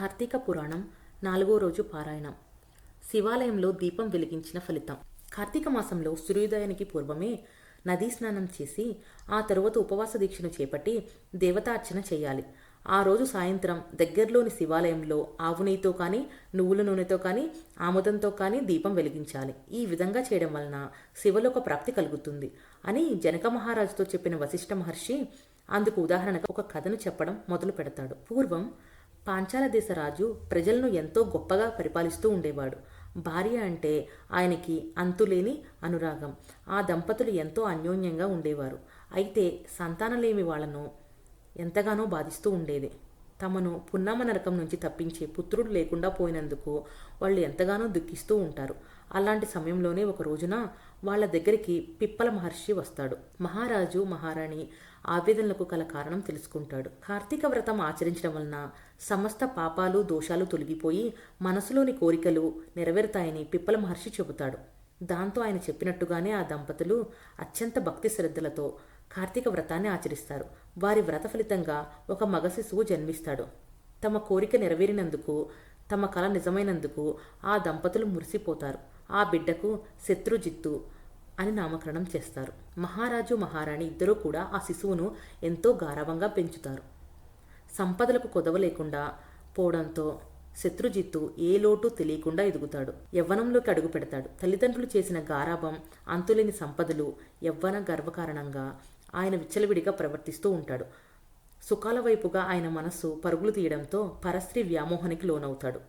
కార్తీక పురాణం నాలుగో రోజు పారాయణం. శివాలయంలో దీపం వెలిగించిన ఫలితం. కార్తీక మాసంలో సూర్యోదయానికి పూర్వమే నదీ స్నానం చేసి ఆ తరువాత ఉపవాస దీక్షను చేపట్టి దేవతార్చన చేయాలి. ఆ రోజు సాయంత్రం దగ్గరలోని శివాలయంలో ఆవు నెయ్యితో కానీ నువ్వుల నూనెతో కానీ ఆముదంతో కానీ దీపం వెలిగించాలి. ఈ విధంగా చేయడం వలన శివలోక ప్రాప్తి కలుగుతుంది అని జనక మహారాజుతో చెప్పిన వశిష్ఠ మహర్షి అందుకు ఉదాహరణగా ఒక కథను చెప్పడం మొదలు పెడతాడు పూర్వం పాంచాల దేశరాజు ప్రజలను ఎంతో గొప్పగా పరిపాలిస్తూ ఉండేవాడు. భార్య అంటే ఆయనకి అంతులేని అనురాగం. ఆ దంపతులు ఎంతో అన్యోన్యంగా ఉండేవారు. అయితే సంతానలేమి వాళ్ళను ఎంతగానో బాధిస్తూ ఉండేది. తమను పున్నామ నరకం నుంచి తప్పించే పుత్రుడు లేకుండా పోయినందుకు వాళ్ళు ఎంతగానో దుఃఖిస్తూ ఉంటారు. అలాంటి సమయంలోనే ఒక రోజున వాళ్ళ దగ్గరికి పిప్పల మహర్షి వస్తాడు. మహారాజు మహారాణి ఆవేదనలకు గల కారణం తెలుసుకుంటాడు. కార్తీక వ్రతం ఆచరించడం వలన సమస్త పాపాలు దోషాలు తొలగిపోయి మనసులోని కోరికలు నెరవేరుతాయని పిప్పల మహర్షి చెబుతాడు. దాంతో ఆయన చెప్పినట్టుగానే ఆ దంపతులు అత్యంత భక్తి శ్రద్ధలతో కార్తీక వ్రతాన్ని ఆచరిస్తారు. వారి వ్రత ఫలితంగా ఒక మగ శిశువు జన్మిస్తాడు. తమ కోరిక నెరవేరినందుకు తమ కళ నిజమైనందుకు ఆ దంపతులు మురిసిపోతారు. ఆ బిడ్డకు శత్రుజిత్తు అని నామకరణం చేస్తారు. మహారాజు మహారాణి ఇద్దరూ కూడా ఆ శిశువును ఎంతో గారవంగా పెంచుతారు. సంపదలకు కొదవ లేకుండా పోవడంతో శత్రుజిత్తు ఏ లోటు తెలియకుండా ఎదుగుతాడు. యవ్వనంలోకి అడుగు పెడతాడు. తల్లిదండ్రులు చేసిన గారాభం అంతులేని సంపదలు యవ్వన గర్వకారణంగా ఆయన విచ్చలవిడిగా ప్రవర్తిస్తూ ఉంటాడు. సుఖాల వైపుగా ఆయన మనస్సు పరుగులు తీయడంతో పరస్త్రీ వ్యామోహానికి లోనవుతాడు.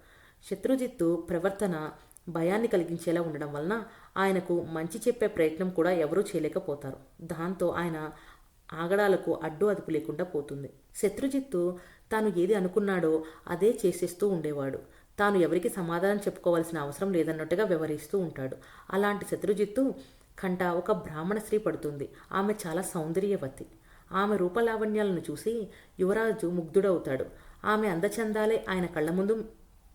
శత్రుజిత్తు ప్రవర్తన భయాన్ని కలిగించేలా ఉండడం వలన ఆయనకు మంచి చెప్పే ప్రయత్నం కూడా ఎవరూ చేయలేకపోతారు. దాంతో ఆయన ఆగడాలకు అడ్డు అదుపు లేకుండా పోతుంది. శత్రుజిత్తు తాను ఏది అనుకున్నాడో అదే చేసేస్తూ ఉండేవాడు. తాను ఎవరికి సమాధానం చెప్పుకోవాల్సిన అవసరం లేదన్నట్టుగా వ్యవహరిస్తూ ఉంటాడు. అలాంటి శత్రుజిత్తు కంట ఒక బ్రాహ్మణ స్త్రీ పడుతుంది. ఆమె చాలా సౌందర్యవతి. ఆమె రూపలావణ్యాలను చూసి యువరాజు ముగ్ధుడవుతాడు. ఆమె అందచందాలే ఆయన కళ్ళ ముందు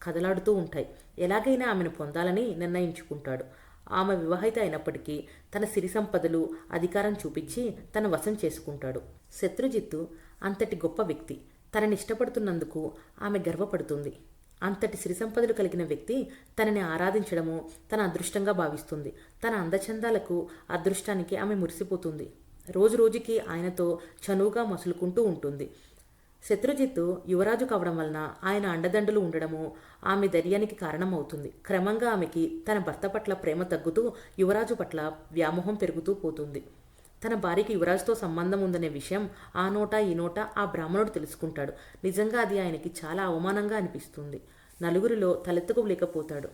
కదలాడుతూ ఉంటాయి. ఎలాగైనా ఆమెను పొందాలని నిర్ణయించుకుంటాడు. ఆమె వివాహిత అయినప్పటికీ తన సిరి సంపదలు అధికారం చూపించి తన వశం చేసుకుంటాడు. శత్రుజిత్తు అంతటి గొప్ప వ్యక్తి. తనని ఇష్టపడుతున్నందుకు ఆమె గర్వపడుతుంది. అంతటి సిరి సంపదలు కలిగిన వ్యక్తి తనని ఆరాధించడము తన అదృష్టంగా భావిస్తుంది. తన అందచందాలకు అదృష్టానికి ఆమె మురిసిపోతుంది. రోజు రోజుకి ఆయనతో చనువుగా మసులుకుంటూ ఉంటుంది. శత్రుజిత్తు యువరాజు కావడం వలన ఆయన అండదండలు ఉండడము ఆమె ధైర్యానికి కారణమవుతుంది. క్రమంగా ఆమెకి తన భర్త పట్ల ప్రేమ తగ్గుతూ యువరాజు పట్ల వ్యామోహం పెరుగుతూ పోతుంది. తన భార్యకి యువరాజుతో సంబంధం ఉందనే విషయం ఆ నోట ఈ నోట ఆ బ్రాహ్మణుడు తెలుసుకుంటాడు. నిజంగా అది ఆయనకి చాలా అవమానంగా అనిపిస్తుంది. నలుగురిలో తలెత్తుకోలేకపోతాడు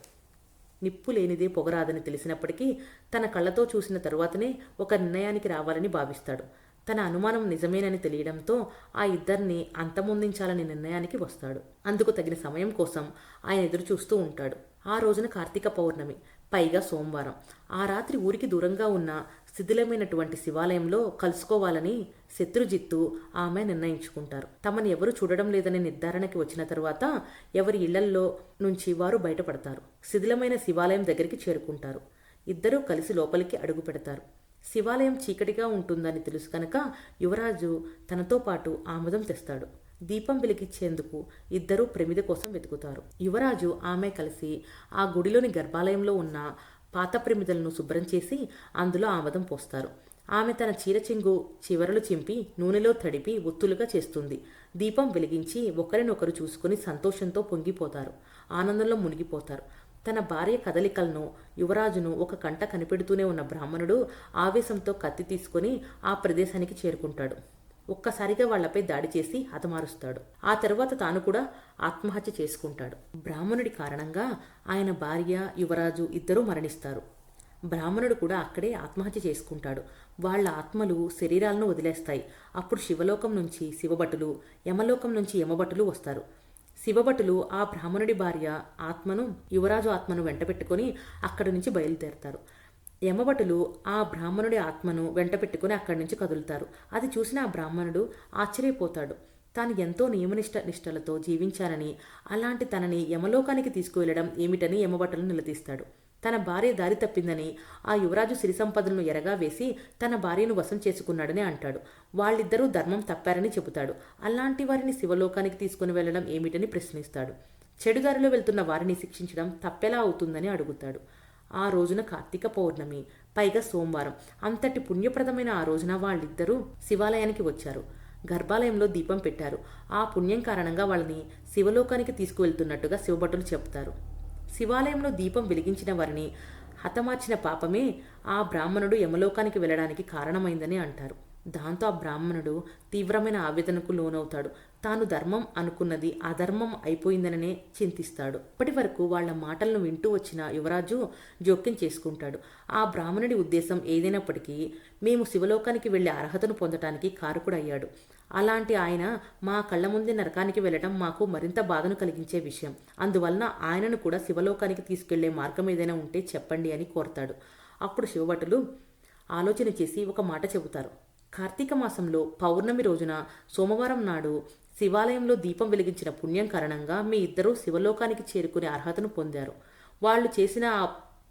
నిప్పు లేనిదే పొగరాదని తెలిసినప్పటికీ తన కళ్ళతో చూసిన తరువాతనే ఒక నిర్ణయానికి రావాలని భావిస్తాడు. తన అనుమానం నిజమేనని తెలియడంతో ఆ ఇద్దరిని అంతమొందించాలనే నిర్ణయానికి వస్తాడు. అందుకు తగిన సమయం కోసం ఆయన ఎదురు చూస్తూ ఉంటాడు. ఆ రోజున కార్తీక పౌర్ణమి పైగా సోమవారం. ఆ రాత్రి ఊరికి దూరంగా ఉన్న శిథిలమైనటువంటి శివాలయంలో కలుసుకోవాలని శత్రుజిత్తు ఆమె నిర్ణయించుకుంటారు. తమని ఎవరు చూడడం లేదనే నిర్ధారణకి వచ్చిన తరువాత ఎవరి ఇళ్ళల్లో నుంచి వారు బయటపడతారు. శిథిలమైన శివాలయం దగ్గరికి చేరుకుంటారు. ఇద్దరూ కలిసి లోపలికి అడుగు పెడతారు. శివాలయం చీకటిగా ఉంటుందని తెలుసు కనుక యువరాజు తనతో పాటు ఆముదం తెస్తాడు. దీపం వెలిగించేందుకు ఇద్దరూ ప్రమిద కోసం వెతుకుతారు. యువరాజు ఆమె కలిసి ఆ గుడిలోని గర్భాలయంలో ఉన్న పాత ప్రమిదలను శుభ్రం చేసి అందులో ఆమదం పోస్తారు. ఆమె తన చీర చెంగు చివరలు చింపి నూనెలో తడిపి ఒత్తులుగా చేస్తుంది. దీపం వెలిగించి ఒకరినొకరు చూసుకుని సంతోషంతో పొంగిపోతారు. ఆనందంలో మునిగిపోతారు. తన భార్య కదలికలను యువరాజును ఒక కంట కనిపెడుతూనే ఉన్న బ్రాహ్మణుడు ఆవేశంతో కత్తి తీసుకొని ఆ ప్రదేశానికి చేరుకుంటాడు. ఒక్కసారిగా వాళ్ళపై దాడి చేసి హతమారుస్తాడు. ఆ తర్వాత తాను కూడా ఆత్మహత్య చేసుకుంటాడు. బ్రాహ్మణుడి కారణంగా ఆయన భార్య యువరాజు ఇద్దరూ మరణిస్తారు. బ్రాహ్మణుడు కూడా అక్కడే ఆత్మహత్య చేసుకుంటాడు. వాళ్ళ ఆత్మలు శరీరాలను వదిలేస్తాయి. అప్పుడు శివలోకం నుంచి శివభటులు యమలోకం నుంచి యమభటులు వస్తారు. శివభటులు ఆ బ్రాహ్మణుడి భార్య ఆత్మను యువరాజు ఆత్మను వెంటబెట్టుకొని అక్కడి నుంచి బయలుదేరతారు. యమభటులు ఆ బ్రాహ్మణుడి ఆత్మను వెంటపెట్టుకుని అక్కడి నుంచి కదులుతారు. అది చూసిన ఆ బ్రాహ్మణుడు ఆశ్చర్యపోతాడు. తాను ఎంతో నియమనిష్ట నిష్టలతో జీవించానని అలాంటి తనని యమలోకానికి తీసుకువెళ్ళడం ఏమిటని యమభటులు నిలదీస్తాడు. తన భార్య దారి తప్పిందని ఆ యువరాజు సిరి సంపదలను ఎరగా వేసి తన భార్యను వశం చేసుకున్నాడని అంటాడు. వాళ్ళిద్దరూ ధర్మం తప్పారని చెబుతాడు. అలాంటి వారిని శివలోకానికి తీసుకుని వెళ్ళడం ఏమిటని ప్రశ్నిస్తాడు. చెడుదారిలో వెళ్తున్న వారిని శిక్షించడం తప్పెలా అవుతుందని అడుగుతాడు. ఆ రోజున కార్తీక పౌర్ణమి పైగా సోమవారం. అంతటి పుణ్యప్రదమైన ఆ రోజున వాళ్ళిద్దరూ శివాలయానికి వచ్చారు. గర్భాలయంలో దీపం పెట్టారు. ఆ పుణ్యం కారణంగా వాళ్ళని శివలోకానికి తీసుకువెళ్తున్నట్టుగా శివభటులు చెప్తారు శివాలయంలో దీపం వెలిగించిన వారిని హతమార్చిన పాపమే ఆ బ్రాహ్మణుడు యమలోకానికి వెళ్ళడానికి కారణమైందని అంటారు. దాంతో ఆ బ్రాహ్మణుడు తీవ్రమైన ఆవేదనకు లోనవుతాడు. తాను ధర్మం అనుకున్నది అధర్మం అయిపోయిందననే చింతిస్తాడు. ఇప్పటి వరకు వాళ్ళ మాటలను వింటూ వచ్చిన యువరాజు జోక్యం చేసుకుంటాడు. ఆ బ్రాహ్మణుడి ఉద్దేశం ఏదైనప్పటికీ మేము శివలోకానికి వెళ్ళే అర్హతను పొందటానికి కారకుడయ్యాడు. అలాంటి ఆయన మా కళ్ళ ముందే నరకానికి వెళ్ళటం మాకు మరింత బాధను కలిగించే విషయం. అందువలన ఆయనను కూడా శివలోకానికి తీసుకెళ్ళే మార్గం ఏదైనా ఉంటే చెప్పండి అని కోరతాడు. అప్పుడు శివభటులు ఆలోచన చేసి ఒక మాట చెబుతారు. కార్తీక మాసంలో పౌర్ణమి రోజున సోమవారం నాడు శివాలయంలో దీపం వెలిగించిన పుణ్యం కారణంగా మీ ఇద్దరూ శివలోకానికి చేరుకునే అర్హతను పొందారు. వాళ్ళు చేసిన ఆ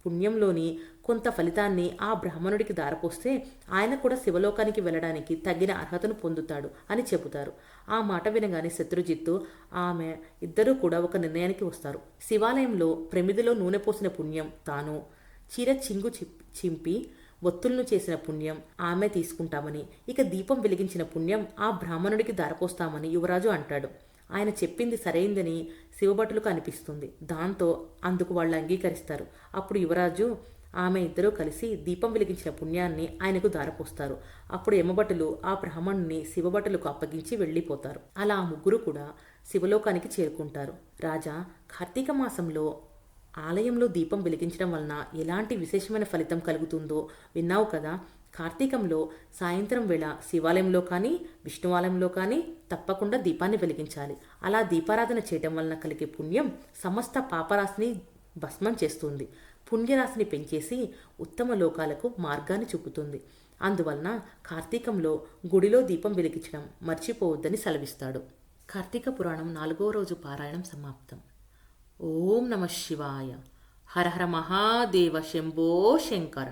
పుణ్యంలోని కొంత ఫలితాన్ని ఆ బ్రాహ్మణుడికి దారపోస్తే ఆయన కూడా శివలోకానికి వెళ్ళడానికి తగిన అర్హతను పొందుతాడు అని చెబుతారు. ఆ మాట వినగానే శత్రుజిత్తు ఆమె ఇద్దరూ కూడా ఒక నిర్ణయానికి వస్తారు. శివాలయంలో ప్రమిదిలో నూనె పోసిన పుణ్యం తాను. చీర చింగు చింపి ఒత్తులను చేసిన పుణ్యం ఆమె తీసుకుంటామని ఇక దీపం వెలిగించిన పుణ్యం ఆ బ్రాహ్మణుడికి దారపోస్తామని యువరాజు అంటాడు. ఆయన చెప్పింది సరైందని శివభటులకు అనిపిస్తుంది. దాంతో అందుకు వాళ్ళు అంగీకరిస్తారు. అప్పుడు యువరాజు ఆమె ఇద్దరూ కలిసి దీపం వెలిగించిన పుణ్యాన్ని ఆయనకు దారపోస్తారు. అప్పుడు యమభటులు ఆ బ్రాహ్మణుని శివభటులకు అప్పగించి వెళ్ళిపోతారు. అలా ఆ ముగ్గురు కూడా శివలోకానికి చేరుకుంటారు. రాజా కార్తీక మాసంలో ఆలయంలో దీపం వెలిగించడం వలన ఎలాంటి విశేషమైన ఫలితం కలుగుతుందో విన్నావు కదా? కార్తీకంలో సాయంత్రం వేళ శివాలయంలో కానీ విష్ణువాలయంలో కానీ తప్పకుండా దీపాన్ని వెలిగించాలి. అలా దీపారాధన చేయడం వలన కలిగే పుణ్యం సమస్త పాపరాశిని భస్మం చేస్తుంది. పుణ్యరాశిని పెంచేసి ఉత్తమ లోకాలకు మార్గాన్ని చూపుతుంది. అందువలన కార్తీకంలో గుడిలో దీపం వెలిగించడం మర్చిపోవద్దని సెలవిస్తాడు. కార్తీక పురాణం నాలుగో రోజు పారాయణం సమాప్తం. ఓం నమ శివాయ. హర హర మహాదేవ శంభో శంకర.